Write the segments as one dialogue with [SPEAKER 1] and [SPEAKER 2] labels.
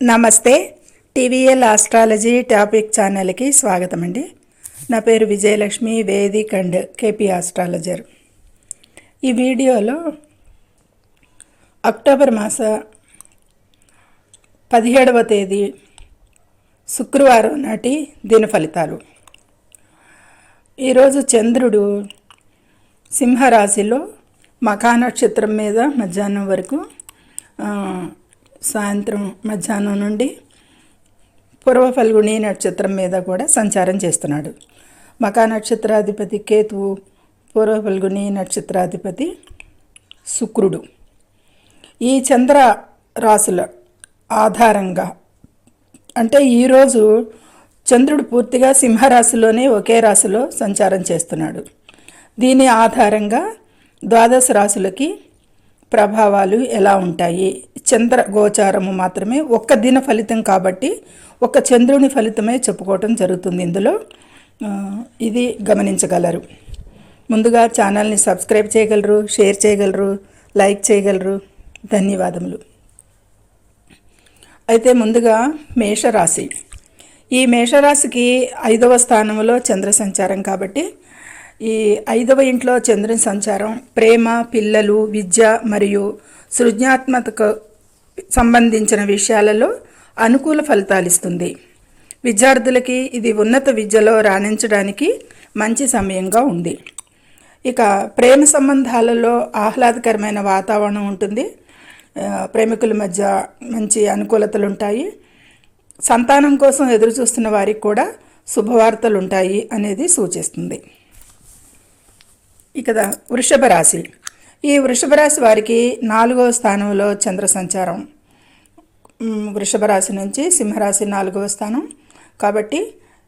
[SPEAKER 1] నమస్తే. TVL astrology topic ఛానల్కి స్వాగతం అండి నా పేరు Vijayalakshmi Vedic and KP astrologer. ఈ వీడియోలో అక్టోబర్ మాస పదిహేడవ తేదీ శుక్రవారం నాటి దిన ఫలితాలు. ఈరోజు చంద్రుడు సింహరాశిలో మఖా నక్షత్రం మీద మధ్యాహ్నం వరకు సాయంత్రం మధ్యాహ్నం నుండి పూర్వ ఫల్గుణి నక్షత్రం మీద కూడా సంచారం చేస్తున్నాడు. మకా నక్షత్రాధిపతి కేతువు పూర్వ ఫల్గుణి నక్షత్రాధిపతి శుక్రుడు. ఈ చంద్ర రాశుల ఆధారంగా అంటే ఈరోజు చంద్రుడు పూర్తిగా సింహరాశిలోనే ఒకే రాశిలో సంచారం చేస్తున్నాడు. దీని ఆధారంగా ద్వాదశ రాశులకి ప్రభావాలు ఎలా ఉంటాయి? చంద్ర గోచారము మాత్రమే ఒక్క దిన ఫలితం కాబట్టి ఒక్క చంద్రుని ఫలితమే చెప్పుకోవటం జరుగుతుంది ఇందులో. ఇది గమనించగలరు. ముందుగా ఛానల్ని సబ్స్క్రైబ్ చేయగలరు షేర్ చేయగలరు లైక్ చేయగలరు. ధన్యవాదములు. అయితే ముందుగా మేషరాశి. ఈ మేషరాశికి ఐదవ స్థానంలో చంద్ర సంచారం కాబట్టి ఈ ఐదవ ఇంట్లో చంద్రుని సంచారం ప్రేమ పిల్లలు విద్య మరియు సృజనాత్మకకు సంబంధించిన విషయాలలో అనుకూల ఫలితాలు ఇస్తుంది విద్యార్థులకి ఇది ఉన్నత విద్యలో రాణించడానికి మంచి సమయంగా ఉంది. ఇక ప్రేమ సంబంధాలలో ఆహ్లాదకరమైన వాతావరణం ఉంటుంది. ప్రేమికుల మధ్య మంచి అనుకూలతలు ఉంటాయి సంతానం కోసం ఎదురు చూస్తున్న వారికి కూడా శుభవార్తలు ఉంటాయి అనేది సూచిస్తుంది. ఇక వృషభ రాశి. ఈ వృషభ రాశి వారికి నాలుగవ స్థానంలో చంద్ర సంచారం. వృషభ రాశి నుంచి సింహరాశి నాలుగవ స్థానం. కాబట్టి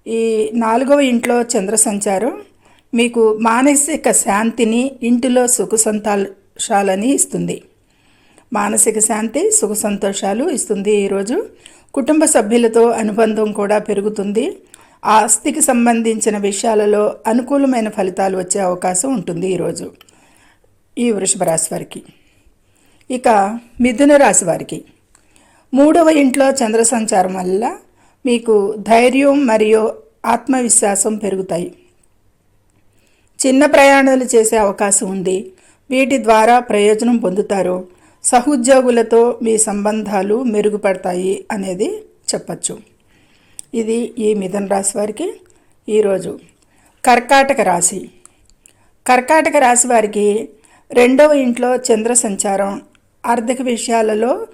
[SPEAKER 1] ఈ నాలుగవ ఇంట్లో చంద్ర సంచారం మీకు మానసిక శాంతిని ఇంటిలో సుఖ సంతోషాలని ఇస్తుంది. మానసిక శాంతి సుఖ సంతోషాలు ఇస్తుంది ఈరోజు. కుటుంబ సభ్యులతో అనుబంధం కూడా పెరుగుతుంది. ఆస్తికి సంబంధించిన విషయాలలో అనుకూలమైన ఫలితాలు వచ్చే అవకాశం ఉంటుంది ఈరోజు. ఈ వృషభ రాశి వారికి. ఇక మిథున రాశి వారికి. మూడవ ఇంట్లో చంద్ర సంచారం వల్ల మీకు ధైర్యం మరియు ఆత్మవిశ్వాసం పెరుగుతాయి. చిన్న ప్రయాణాలు చేసే అవకాశం ఉంది. వీటి ద్వారా ప్రయోజనం పొందుతారు. సహోద్యోగులతో మీ సంబంధాలు మెరుగుపడతాయి అనేది చెప్పచ్చు. ఇది ఈ మిథున రాశి వారికి ఈరోజు కర్కాటక రాశి. కర్కాటక రాశి వారికి రెండవ ఇంట్లో చంద్ర సంచారం ఆర్థిక విషయాలలో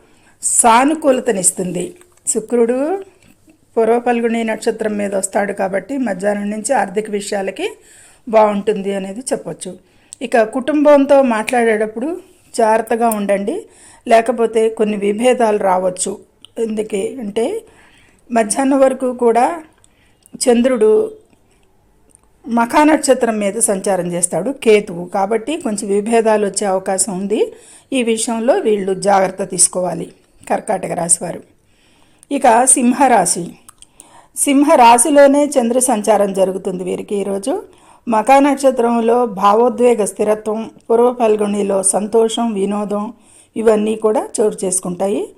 [SPEAKER 1] సానుకూలతనిస్తుంది. శుక్రుడు పూర్వపల్గుని నక్షత్రం మీద వస్తాడు కాబట్టి మధ్యాహ్నం నుంచి ఆర్థిక విషయాలకి బాగుంటుంది అనేది చెప్పొచ్చు. ఇక కుటుంబంతో మాట్లాడేటప్పుడు జాగ్రత్తగా ఉండండి. లేకపోతే కొన్ని విభేదాలు రావచ్చు. ఎందుకే అంటే మధ్యాహ్నం వరకు కూడా చంద్రుడు మఖా నక్షత్రం మీద సంచారం చేస్తాడు కేతువు. కాబట్టి కొంచెం విభేదాలు వచ్చే అవకాశం ఉంది. ఈ విషయంలో వీళ్ళు జాగ్రత్త తీసుకోవాలి కర్కాటక రాశి వారు. ఇక సింహరాశి. సింహరాశిలోనే చంద్ర సంచారం జరుగుతుంది వీరికి ఈరోజు. మకా నక్షత్రంలో భావోద్వేగ స్థిరత్వం పూర్వ ఫల్గుణిలో సంతోషం వినోదం ఇవన్నీ కూడా చోటు చేసుకుంటాయి.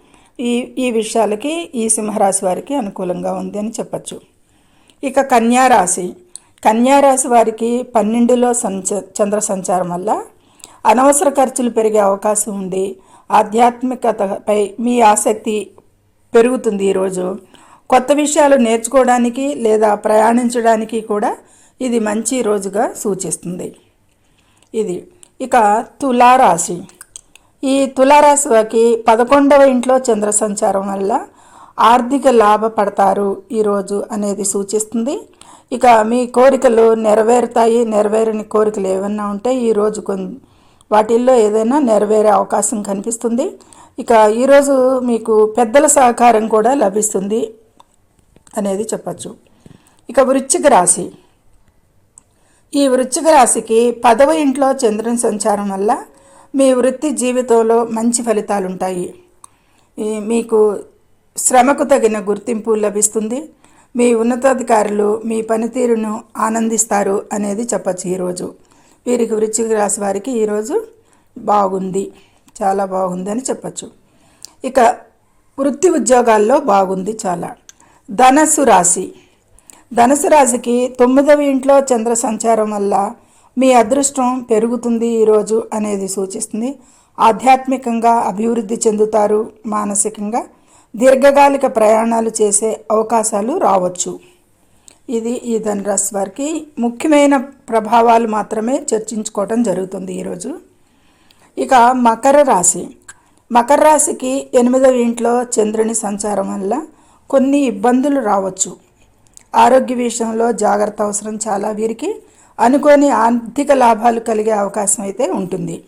[SPEAKER 1] ఈ ఈ విషయాలకి ఈ సింహరాశి వారికి అనుకూలంగా ఉంది అని చెప్పచ్చు. ఇక కన్యా రాశి. వారికి పన్నెండులో సంచ చంద్ర సంచారం వల్ల అనవసర ఖర్చులు పెరిగే అవకాశం ఉంది. ఆధ్యాత్మికతపై మీ ఆసక్తి పెరుగుతుంది ఈరోజు. కొత్త విషయాలు నేర్చుకోవడానికి లేదా ప్రయాణించడానికి కూడా ఇది మంచి రోజుగా సూచిస్తుంది. ఇది. ఇక తులారాశి. ఈ తులారాశి వారికి పదకొండవ ఇంట్లో చంద్ర సంచారం వల్ల ఆర్థిక లాభపడతారు ఈరోజు అనేది సూచిస్తుంది. ఇక మీ కోరికలు నెరవేరుతాయి నెరవేరని కోరికలు ఏమన్నా ఉంటే ఈరోజు కొన్ని వాటిల్లో ఏదైనా నెరవేరే అవకాశం కనిపిస్తుంది. ఇక ఈరోజు మీకు పెద్దల సహకారం కూడా లభిస్తుంది అనేది చెప్పచ్చు. ఇక వృశ్చిక రాశి. ఈ వృశ్చిక రాశికి పదవ ఇంట్లో చంద్రుని సంచారం వల్ల మీ వృత్తి జీవితంలో మంచి ఫలితాలు ఉంటాయి మీకు శ్రమకు తగిన గుర్తింపు లభిస్తుంది. మీ ఉన్నతాధికారులు మీ పనితీరును ఆనందిస్తారు అనేది చెప్పచ్చు ఈరోజు. వీరికి వృశ్చిక రాశి వారికి ఈరోజు బాగుంది. చాలా బాగుంది అని చెప్పచ్చు. ఇక వృత్తి ఉద్యోగాల్లో బాగుంది చాలా. ధనస్సు రాశి. ధనసు రాశికి తొమ్మిదవ ఇంట్లో చంద్ర సంచారం వల్ల మీ అదృష్టం పెరుగుతుంది ఈరోజు అనేది సూచిస్తుంది. ఆధ్యాత్మికంగా అభివృద్ధి చెందుతారు మానసికంగా. దీర్ఘకాలిక ప్రయాణాలు చేసే అవకాశాలు రావచ్చు. ఇది ఈ ధనురాశి వారికి ముఖ్యమైన ప్రభావాలు మాత్రమే చర్చించుకోవటం జరుగుతుంది ఈరోజు. ఇక మకర రాశి. మకర రాశికి ఎనిమిదవ ఇంట్లో చంద్రుని సంచారం వల్ల కొన్ని ఇబ్బందులు రావచ్చు. ఆరోగ్య విషయంలో జాగ్రత్త అవసరం చాలా వీరికి. అనుకోని ఆర్థిక లాభాలు కలిగే అవకాశం అయితే ఉంటుంది.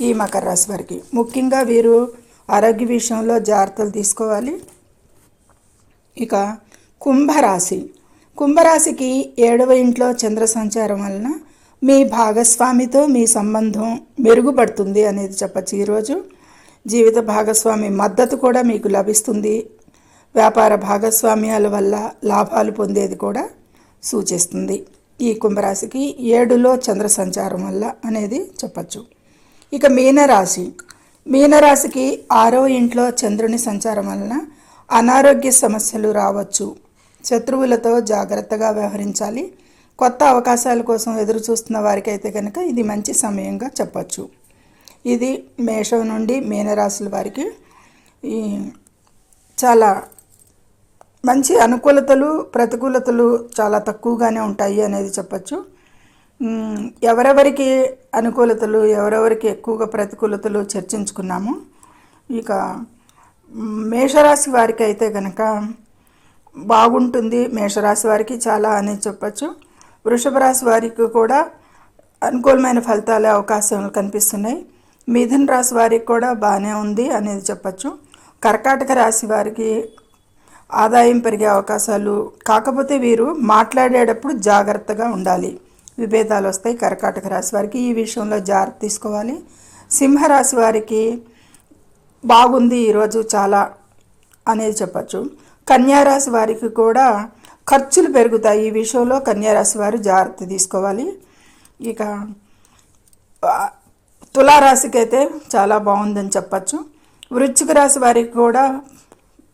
[SPEAKER 1] ఈ మకర రాశి వారికి. ముఖ్యంగా వీరు ఆరోగ్య విషయంలో జాగ్రత్తలు తీసుకోవాలి. ఇక కుంభరాశి. కుంభరాశికి ఏడవ ఇంట్లో చంద్ర సంచారం వలన మీ భాగస్వామితో మీ సంబంధం మెరుగుపడుతుంది అనేది చెప్పచ్చు ఈరోజు. జీవిత భాగస్వామి మద్దతు కూడా మీకు లభిస్తుంది. వ్యాపార భాగస్వామ్యాల వల్ల లాభాలు పొందేది కూడా సూచిస్తుంది. ఈ కుంభరాశికి ఏడులో చంద్ర సంచారం వల్ల అనేది చెప్పచ్చు. ఇక మీనరాశి. మీనరాశికి ఆరో ఇంట్లో చంద్రుని సంచారం వలన అనారోగ్య సమస్యలు రావచ్చు. శత్రువులతో జాగ్రత్తగా వ్యవహరించాలి. కొత్త అవకాశాల కోసం ఎదురు చూస్తున్న వారికైతే కనుక ఇది మంచి సమయంగా చెప్పచ్చు. ఇది మేషం నుండి మీనరాశుల వారికి ఈ చాలా మంచి అనుకూలతలు ప్రతికూలతలు చాలా తక్కువగానే ఉంటాయి అనేది చెప్పచ్చు. ఎవరెవరికి అనుకూలతలు ఎవరెవరికి ఎక్కువగా ప్రతికూలతలు చర్చించుకున్నాము. ఇక మేషరాశి వారికి అయితే కనుక బాగుంటుంది మేషరాశి వారికి చాలా అనేది చెప్పచ్చు. వృషభ రాశి వారికి కూడా అనుకూలమైన ఫలితాలే అవకాశాలు కనిపిస్తున్నాయి. మిథున రాశి వారికి కూడా బాగానే ఉంది అనేది చెప్పచ్చు. కర్కాటక రాశి వారికి ఆదాయం పెరిగే అవకాశాలు. కాకపోతే వీరు మాట్లాడేటప్పుడు జాగ్రత్తగా ఉండాలి. విభేదాలు వస్తాయి. కర్కాటక రాశి వారికి ఈ విషయంలో జాగ్రత్త తీసుకోవాలి. సింహరాశి వారికి బాగుంది ఈరోజు చాలా అనేది చెప్పచ్చు. కన్యారాశి వారికి కూడా ఖర్చులు పెరుగుతాయి. ఈ విషయంలో కన్యారాశి వారు జాగ్రత్త తీసుకోవాలి. ఇక తులారాశికి అయితే చాలా బాగుందని చెప్పచ్చు. వృశ్చిక రాశి వారికి కూడా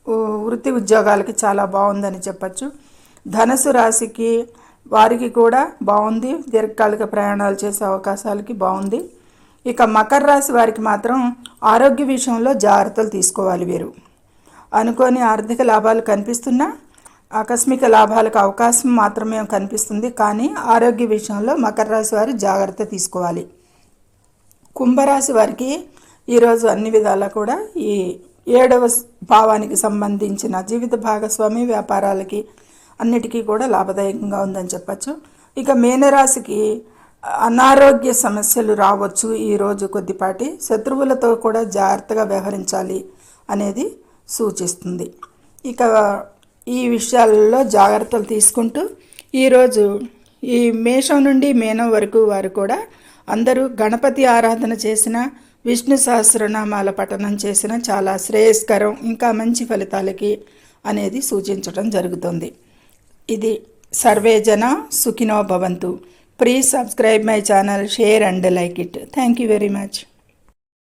[SPEAKER 1] వృత్తి ఉద్యోగాలకి చాలా బాగుందని చెప్పచ్చు. ధనుసు రాశికి వారికి కూడా బాగుంది. దీర్ఘకాలిక ప్రయాణాలు చేసే అవకాశాలకి బాగుంది. ఇక మకర రాశి వారికి మాత్రం ఆరోగ్య విషయంలో జాగ్రత్తలు తీసుకోవాలి వీరు. అనుకోని ఆర్థిక లాభాలు కనిపిస్తున్నా ఆకస్మిక లాభాలకు అవకాశం మాత్రమే కనిపిస్తుంది. కానీ ఆరోగ్య విషయంలో మకర రాశి వారు జాగ్రత్త తీసుకోవాలి. కుంభరాశి వారికి ఈరోజు అన్ని విధాలా కూడా ఈ ఏడవ భావానికి సంబంధించిన జీవిత భాగస్వామి వ్యాపారాలకి అన్నిటికీ కూడా లాభదాయకంగా ఉందని చెప్పచ్చు. ఇక మేనరాశికి అనారోగ్య సమస్యలు రావచ్చు ఈరోజు కొద్దిపాటి. శత్రువులతో కూడా జాగ్రత్తగా వ్యవహరించాలి అనేది సూచిస్తుంది. ఇక ఈ విషయాలలో జాగ్రత్తలు తీసుకుంటూ ఈరోజు ఈ మేషం నుండి మేనం వరకు వారు కూడా అందరూ గణపతి ఆరాధన చేసిన విష్ణు సహస్రనామాల పఠనం చేసిన చాలా శ్రేయస్కరం ఇంకా మంచి ఫలితాలకి అనేది సూచించడం జరుగుతుంది. ఇది సర్వే జన సుఖినో భవంతు. Please subscribe my channel share and like it thank you very much